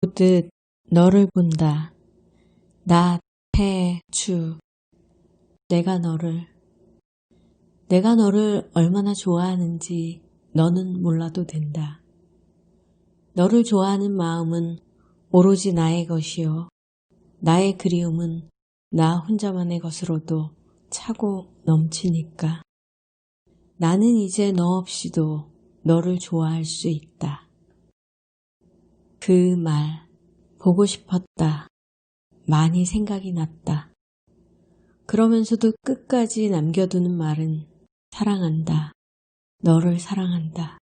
보듯 너를 본다. 나, 태, 주. 내가 너를. 내가 너를 얼마나 좋아하는지 너는 몰라도 된다. 너를 좋아하는 마음은 오로지 나의 것이요. 나의 그리움은 나 혼자만의 것으로도 차고 넘치니까. 나는 이제 너 없이도 너를 좋아할 수 있다. 그 말, 보고 싶었다. 많이 생각이 났다. 그러면서도 끝까지 남겨두는 말은 사랑한다. 너를 사랑한다.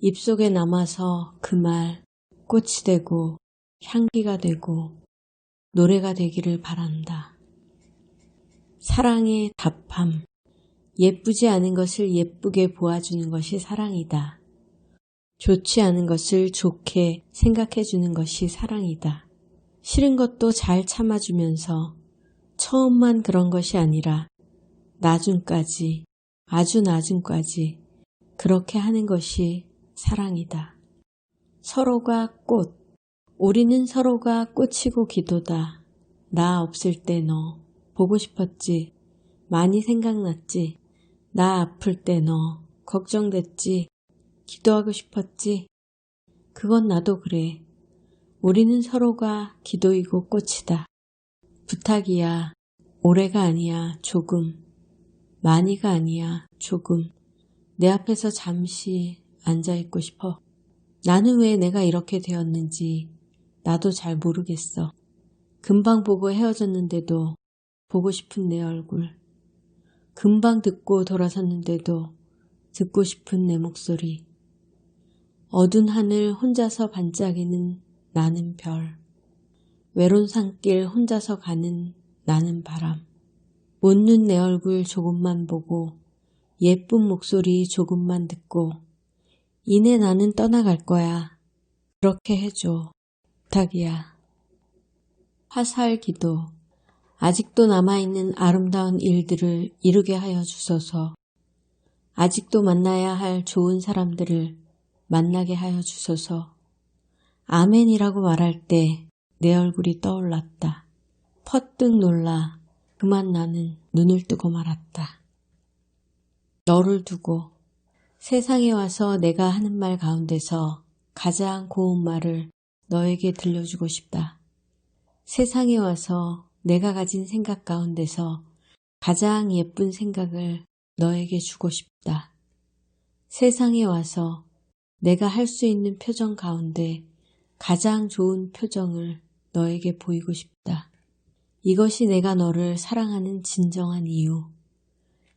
입속에 남아서 그 말 꽃이 되고 향기가 되고 노래가 되기를 바란다. 사랑의 답함. 예쁘지 않은 것을 예쁘게 보아주는 것이 사랑이다. 좋지 않은 것을 좋게 생각해 주는 것이 사랑이다. 싫은 것도 잘 참아주면서 처음만 그런 것이 아니라 나중까지, 아주 나중까지 그렇게 하는 것이 사랑이다. 서로가 꽃. 우리는 서로가 꽃이고 기도다. 나 없을 때 너. 보고 싶었지. 많이 생각났지. 나 아플 때 너. 걱정됐지. 기도하고 싶었지? 그건 나도 그래. 우리는 서로가 기도이고 꽃이다. 부탁이야. 오래가 아니야. 조금. 많이가 아니야. 조금. 내 앞에서 잠시 앉아있고 싶어. 나는 왜 내가 이렇게 되었는지 나도 잘 모르겠어. 금방 보고 헤어졌는데도 보고 싶은 내 얼굴. 금방 듣고 돌아섰는데도 듣고 싶은 내 목소리. 어두운 하늘 혼자서 반짝이는 나는 별. 외로운 산길 혼자서 가는 나는 바람. 웃는 내 얼굴 조금만 보고 예쁜 목소리 조금만 듣고 이내 나는 떠나갈 거야. 그렇게 해줘. 부탁이야. 화살 기도. 아직도 남아있는 아름다운 일들을 이루게 하여 주소서. 아직도 만나야 할 좋은 사람들을 만나게 하여 주소서. 아멘이라고 말할 때 내 얼굴이 떠올랐다. 퍼뜩 놀라 그만 나는 눈을 뜨고 말았다. 너를 두고 세상에 와서 내가 하는 말 가운데서 가장 고운 말을 너에게 들려주고 싶다. 세상에 와서 내가 가진 생각 가운데서 가장 예쁜 생각을 너에게 주고 싶다. 세상에 와서 내가 할 수 있는 표정 가운데 가장 좋은 표정을 너에게 보이고 싶다. 이것이 내가 너를 사랑하는 진정한 이유.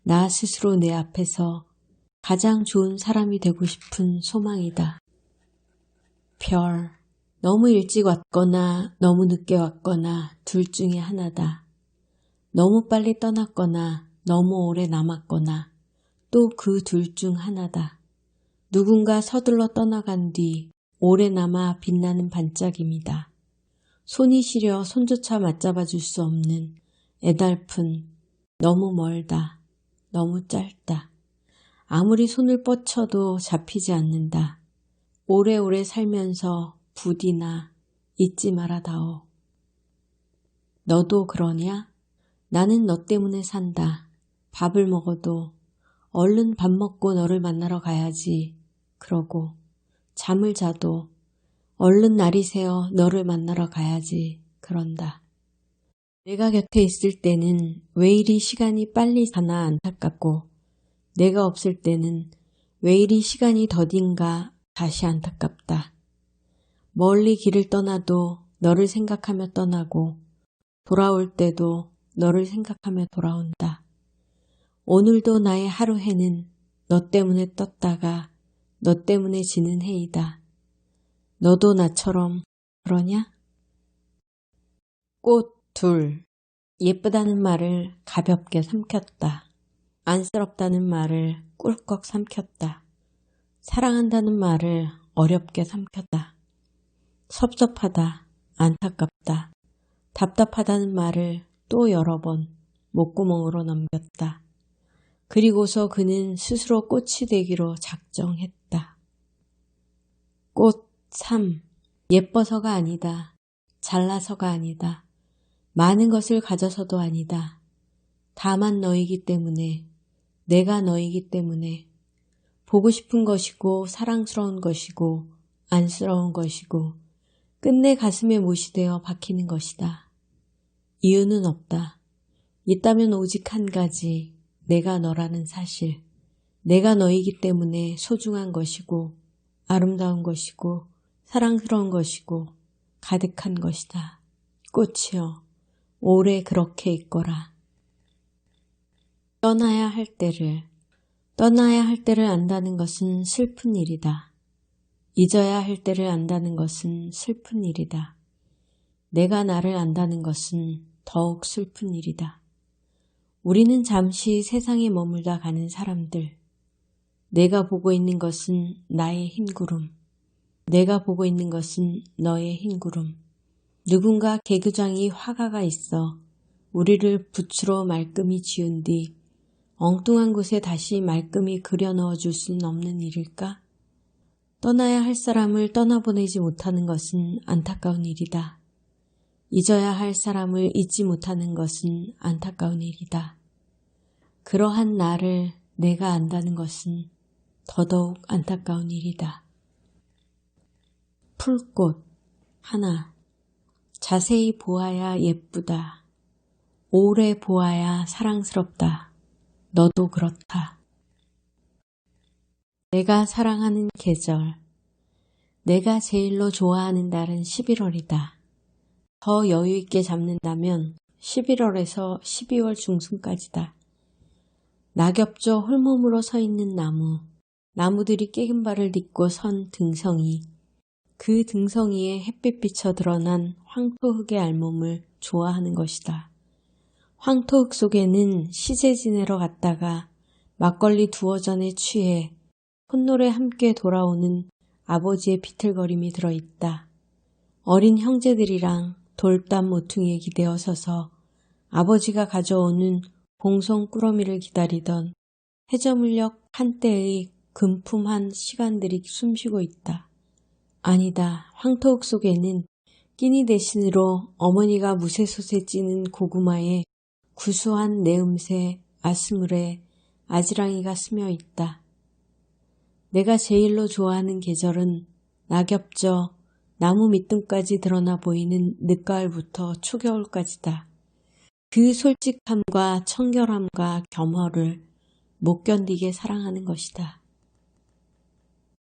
나 스스로 내 앞에서 가장 좋은 사람이 되고 싶은 소망이다. 별. 너무 일찍 왔거나 너무 늦게 왔거나 둘 중에 하나다. 너무 빨리 떠났거나 너무 오래 남았거나 또 그 둘 중 하나다. 누군가 서둘러 떠나간 뒤 오래 남아 빛나는 반짝입니다. 손이 시려 손조차 맞잡아 줄 수 없는 애달픈 너무 멀다. 너무 짧다. 아무리 손을 뻗쳐도 잡히지 않는다. 오래오래 살면서 부디나 잊지 말아다오. 너도 그러냐? 나는 너 때문에 산다. 밥을 먹어도 얼른 밥 먹고 너를 만나러 가야지. 그러고 잠을 자도 얼른 날이 새어 너를 만나러 가야지. 그런다. 내가 곁에 있을 때는 왜 이리 시간이 빨리 가나 안타깝고 내가 없을 때는 왜 이리 시간이 더딘가 다시 안타깝다. 멀리 길을 떠나도 너를 생각하며 떠나고 돌아올 때도 너를 생각하며 돌아온다. 오늘도 나의 하루 해는 너 때문에 떴다가 너 때문에 지는 해이다. 너도 나처럼 그러냐? 꽃 둘. 예쁘다는 말을 가볍게 삼켰다. 안쓰럽다는 말을 꿀꺽 삼켰다. 사랑한다는 말을 어렵게 삼켰다. 섭섭하다, 안타깝다, 답답하다는 말을 또 여러 번 목구멍으로 넘겼다. 그리고서 그는 스스로 꽃이 되기로 작정했다. 꽃 3. 예뻐서가 아니다. 잘나서가 아니다. 많은 것을 가져서도 아니다. 다만 너이기 때문에, 내가 너이기 때문에, 보고 싶은 것이고, 사랑스러운 것이고, 안쓰러운 것이고, 끝내 가슴에 못이 되어 박히는 것이다. 이유는 없다. 있다면 오직 한 가지, 내가 너라는 사실. 내가 너이기 때문에 소중한 것이고, 아름다운 것이고, 사랑스러운 것이고, 가득한 것이다. 꽃이여, 오래 그렇게 있거라. 떠나야 할 때를, 떠나야 할 때를 안다는 것은 슬픈 일이다. 잊어야 할 때를 안다는 것은 슬픈 일이다. 내가 나를 안다는 것은 더욱 슬픈 일이다. 우리는 잠시 세상에 머물다 가는 사람들. 내가 보고 있는 것은 나의 흰 구름. 내가 보고 있는 것은 너의 흰 구름. 누군가 개구장이 화가가 있어 우리를 붓으로 말끔히 지운 뒤 엉뚱한 곳에 다시 말끔히 그려 넣어 줄 수는 없는 일일까? 떠나야 할 사람을 떠나보내지 못하는 것은 안타까운 일이다. 잊어야 할 사람을 잊지 못하는 것은 안타까운 일이다. 그러한 나를 내가 안다는 것은 더더욱 안타까운 일이다. 풀꽃 하나 자세히 보아야 예쁘다. 오래 보아야 사랑스럽다. 너도 그렇다. 내가 사랑하는 계절 내가 제일로 좋아하는 달은 11월이다. 더 여유 있게 잡는다면 11월에서 12월 중순까지다. 낙엽조 홀몸으로 서 있는 나무, 나무들이 깨긴 발을 딛고 선 등성이, 그 등성이에 햇빛 비쳐 드러난 황토흙의 알몸을 좋아하는 것이다. 황토흙 속에는 시제 지내러 갔다가 막걸리 두어 잔에 취해 콧노래 함께 돌아오는 아버지의 비틀거림이 들어있다. 어린 형제들이랑 돌담 모퉁이에 기대어 서서 아버지가 가져오는 봉송 꾸러미를 기다리던 해저물녘 한때의 금품한 시간들이 숨쉬고 있다. 아니다. 황토흙 속에는 끼니 대신으로 어머니가 무쇠솥에 찌는 고구마에 구수한 내음새, 아스물에 아지랑이가 스며 있다. 내가 제일로 좋아하는 계절은 낙엽져 나무 밑둥까지 드러나 보이는 늦가을부터 초겨울까지다. 그 솔직함과 청결함과 겸허를 못 견디게 사랑하는 것이다.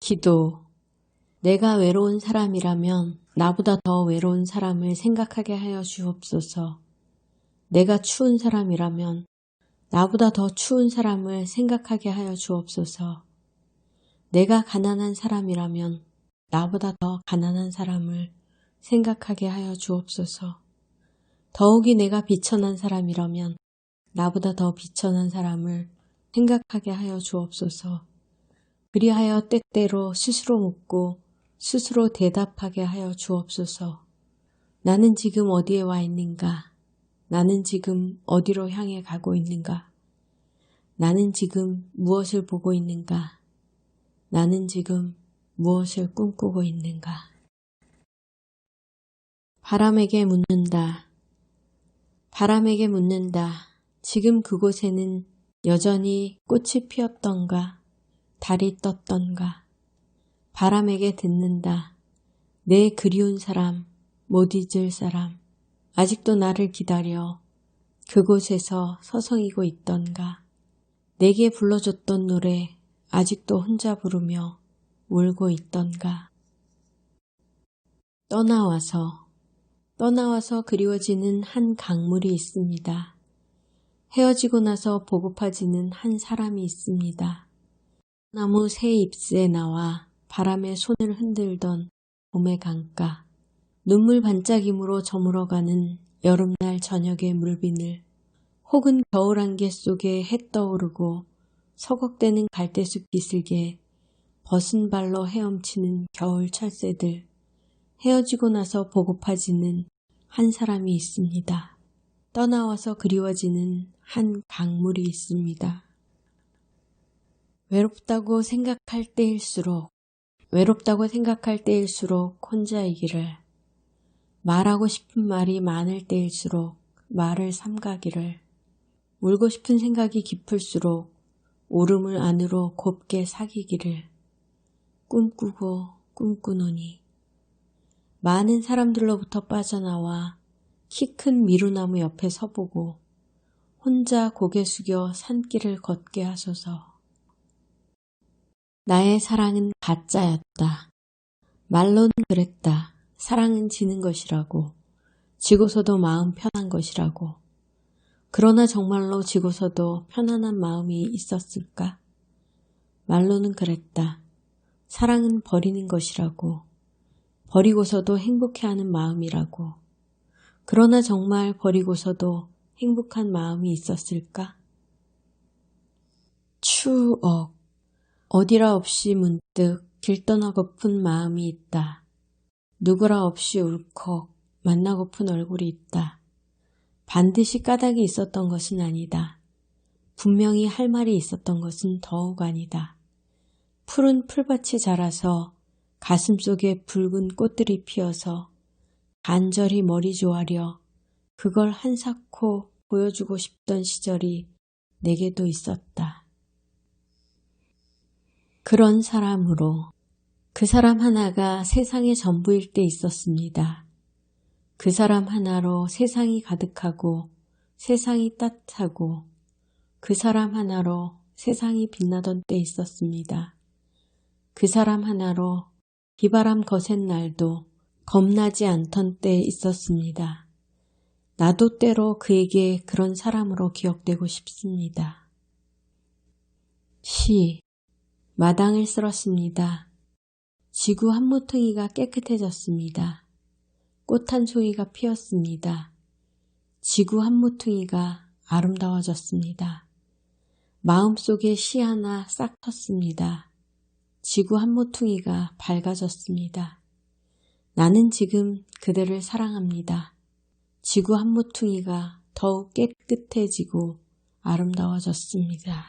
기도. 내가 외로운 사람이라면 나보다 더 외로운 사람을 생각하게 하여 주옵소서. 내가 추운 사람이라면 나보다 더 추운 사람을 생각하게 하여 주옵소서. 내가 가난한 사람이라면 나보다 더 가난한 사람을 생각하게 하여 주옵소서. 더욱이 내가 비천한 사람이라면 나보다 더 비천한 사람을 생각하게 하여 주옵소서. 그리하여 때때로 스스로 묻고 스스로 대답하게 하여 주옵소서. 나는 지금 어디에 와 있는가? 나는 지금 어디로 향해 가고 있는가? 나는 지금 무엇을 보고 있는가? 나는 지금 무엇을 꿈꾸고 있는가? 바람에게 묻는다. 바람에게 묻는다. 지금 그곳에는 여전히 꽃이 피었던가, 달이 떴던가. 바람에게 듣는다. 내 그리운 사람, 못 잊을 사람, 아직도 나를 기다려 그곳에서 서성이고 있던가. 내게 불러줬던 노래, 아직도 혼자 부르며 울고 있던가. 떠나와서, 떠나와서 그리워지는 한 강물이 있습니다. 헤어지고 나서 보고파지는 한 사람이 있습니다. 나무 새 잎새에 나와 바람에 손을 흔들던 봄의 강가, 눈물 반짝임으로 저물어가는 여름날 저녁의 물비늘, 혹은 겨울 안개 속에 해 떠오르고 서걱대는 갈대숲 비슬개, 벗은 발로 헤엄치는 겨울 철새들, 헤어지고 나서 보고파지는 한 사람이 있습니다. 떠나와서 그리워지는 한 강물이 있습니다. 외롭다고 생각할 때일수록 외롭다고 생각할 때일수록 혼자이기를, 말하고 싶은 말이 많을 때일수록 말을 삼가기를, 울고 싶은 생각이 깊을수록 오름을 안으로 곱게 사귀기를, 꿈꾸고 꿈꾸노니, 많은 사람들로부터 빠져나와 키 큰 미루나무 옆에 서보고 혼자 고개 숙여 산길을 걷게 하소서. 나의 사랑은 가짜였다. 말로는 그랬다. 사랑은 지는 것이라고. 지고서도 마음 편한 것이라고. 그러나 정말로 지고서도 편안한 마음이 있었을까? 말로는 그랬다. 사랑은 버리는 것이라고. 버리고서도 행복해하는 마음이라고. 그러나 정말 버리고서도 행복한 마음이 있었을까? 추억. 어디라 없이 문득 길 떠나고픈 마음이 있다. 누구라 없이 울컥 만나고픈 얼굴이 있다. 반드시 까닭이 있었던 것은 아니다. 분명히 할 말이 있었던 것은 더욱 아니다. 푸른 풀밭이 자라서 가슴 속에 붉은 꽃들이 피어서 간절히 머리 조아려 그걸 한사코 보여주고 싶던 시절이 내게도 있었다. 그런 사람으로 그 사람 하나가 세상의 전부일 때 있었습니다. 그 사람 하나로 세상이 가득하고 세상이 따뜻하고 그 사람 하나로 세상이 빛나던 때 있었습니다. 그 사람 하나로 비바람 거센 날도 겁나지 않던 때 있었습니다. 나도 때로 그에게 그런 사람으로 기억되고 싶습니다. 시 마당을 쓸었습니다. 지구 한 모퉁이가 깨끗해졌습니다. 꽃 한 송이가 피었습니다. 지구 한 모퉁이가 아름다워졌습니다. 마음속에 시 하나 싹 텄습니다. 지구 한 모퉁이가 밝아졌습니다. 나는 지금 그대를 사랑합니다. 지구 한 모퉁이가 더욱 깨끗해지고 아름다워졌습니다.